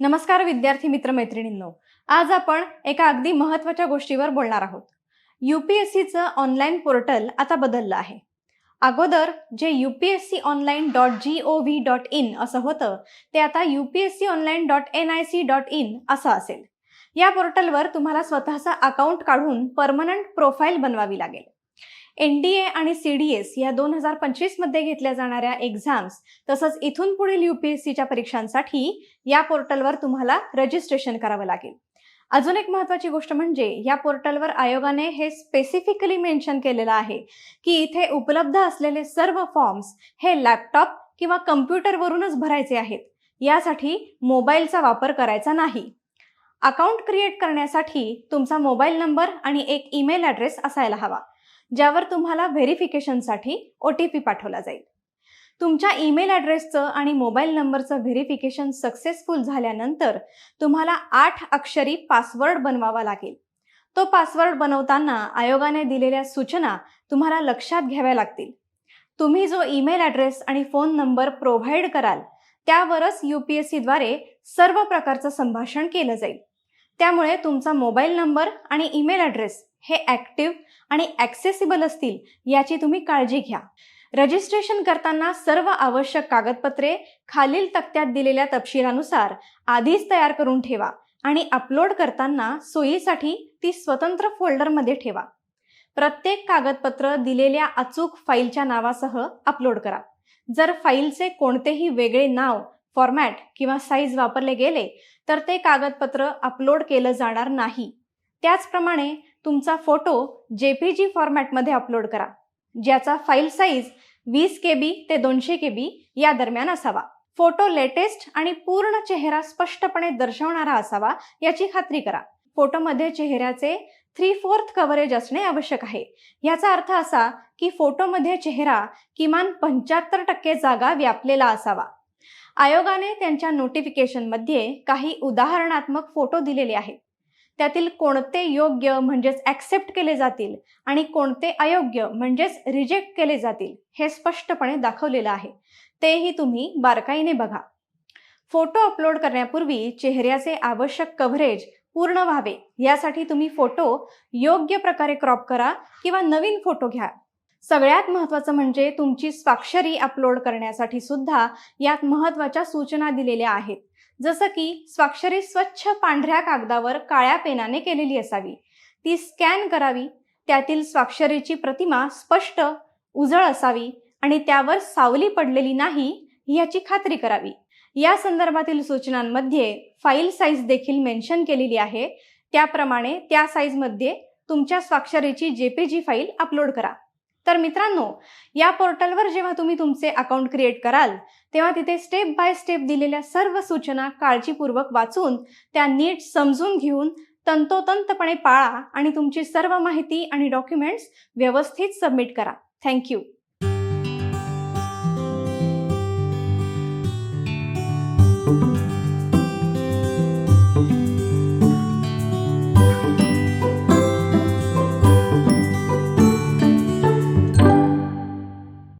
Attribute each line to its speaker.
Speaker 1: नमस्कार विद्यार्थी मित्र मैत्रिणींनो आज आपण एका अगदी महत्त्वाच्या गोष्टीवर बोलणार आहोत. युपीएससीचं ऑनलाईन पोर्टल आता बदललं आहे. अगोदर जे UPSC online dot G O V dot in असं होतं ते आता UPSC online dot N I C dot in असं असेल. या पोर्टलवर तुम्हाला स्वतःचा अकाउंट काढून परमनंट प्रोफाईल बनवावी लागेल. एन डी ए आणि सी डी एस या दोन हजार पंचवीसमध्ये घेतल्या जाणाऱ्या एक्झाम्स तसंच इथून पुढील युपीएससीच्या परीक्षांसाठी या पोर्टलवर तुम्हाला रजिस्ट्रेशन करावं लागेल. अजून एक महत्वाची गोष्ट म्हणजे या पोर्टलवर आयोगाने हे स्पेसिफिकली मेन्शन केलेलं आहे की इथे उपलब्ध असलेले सर्व फॉर्म्स हे लॅपटॉप किंवा कम्प्युटरवरूनच भरायचे आहेत. यासाठी मोबाईलचा वापर करायचा नाही. अकाउंट क्रिएट करण्यासाठी तुमचा मोबाईल नंबर आणि एक ईमेल ॲड्रेस असायला हवा. ज्यावर तुम्हाला व्हेरिफिकेशनसाठी ओ टी पी पाठवला जाईल. तुमच्या ईमेल ॲड्रेसचं आणि मोबाईल नंबरचं व्हेरिफिकेशन सक्सेसफुल झाल्यानंतर तुम्हाला आठ अक्षरी पासवर्ड बनवावा लागेल. तो पासवर्ड बनवताना आयोगाने दिलेल्या सूचना तुम्हाला लक्षात घ्याव्या लागतील. तुम्ही जो ईमेल ॲड्रेस आणि फोन नंबर प्रोव्हाइड कराल त्यावरच यू पी एस सीद्वारे सर्व प्रकारचं संभाषण केलं जाईल. त्यामुळे तुमचा मोबाईल नंबर आणि ईमेल ॲड्रेस हे ॲक्टिव्ह आणि ॲक्सेसिबल असतील याची तुम्ही काळजी घ्या. रजिस्ट्रेशन करताना सर्व आवश्यक कागदपत्रे खालील तक्त्यात दिलेल्या तपशिलानुसार आधीच तयार करून ठेवा आणि अपलोड करताना सोयीसाठी ती स्वतंत्र फोल्डरमध्ये ठेवा. प्रत्येक कागदपत्र दिलेल्या अचूक फाईलच्या नावासह अपलोड करा. जर फाईलचे कोणतेही वेगळे नाव फॉर्मॅट किंवा साईज वापरले गेले तर ते कागदपत्र अपलोड केलं जाणार नाही. त्याचप्रमाणे तुमचा फोटो जेपीजी फॉर्मॅटमध्ये अपलोड करा ज्याचा फाईल साईज वीस के बी ते दोनशे के बी या दरम्यान असावा. फोटो लेटेस्ट आणि पूर्ण चेहरा स्पष्टपणे दर्शवणारा असावा याची खात्री करा. फोटोमध्ये चेहऱ्याचे थ्री फोर्थ कव्हरेज असणे आवश्यक आहे. याचा अर्थ असा की फोटोमध्ये चेहरा किमान पंच्याहत्तर टक्के जागा व्यापलेला असावा. आयोगाने त्यांच्या नोटिफिकेशनमध्ये काही उदाहरणात्मक फोटो दिलेले आहेत. त्यातील कोणते योग्य म्हणजेच ॲक्सेप्ट केले जातील आणि कोणते अयोग्य म्हणजेच रिजेक्ट केले जातील हे स्पष्टपणे दाखवलेलं आहे. तेही तुम्ही बारकाईने बघा. फोटो अपलोड करण्यापूर्वी चेहऱ्याचे आवश्यक कव्हरेज पूर्ण व्हावे. यासाठी तुम्ही फोटो योग्य प्रकारे क्रॉप करा किंवा नवीन फोटो घ्या. सगळ्यात महत्त्वाचं म्हणजे तुमची स्वाक्षरी अपलोड करण्यासाठी सुद्धा यात महत्त्वाच्या सूचना दिलेल्या आहेत. जसं की स्वाक्षरी स्वच्छ पांढऱ्या कागदावर काळ्या पेनाने केलेली असावी. ती स्कॅन करावी. त्यातील स्वाक्षरीची प्रतिमा स्पष्ट उजळ असावी आणि त्यावर सावली पडलेली नाही याची खात्री करावी. या संदर्भातील सूचनांमध्ये फाईल साईज देखील मेन्शन केलेली आहे. त्याप्रमाणे त्या साईजमध्ये तुमच्या स्वाक्षरीची जेपीजी फाईल अपलोड करा. तर मित्रांनो या पोर्टलवर जेव्हा तुम्ही तुमचे अकाउंट क्रिएट कराल तेव्हा तिथे स्टेप बाय स्टेप दिलेल्या सर्व सूचना काळजीपूर्वक वाचून त्या नीट समजून घेऊन तंतोतंतपणे पाळा आणि तुमची सर्व माहिती आणि डॉक्युमेंट्स व्यवस्थित सबमिट करा. थँक्यू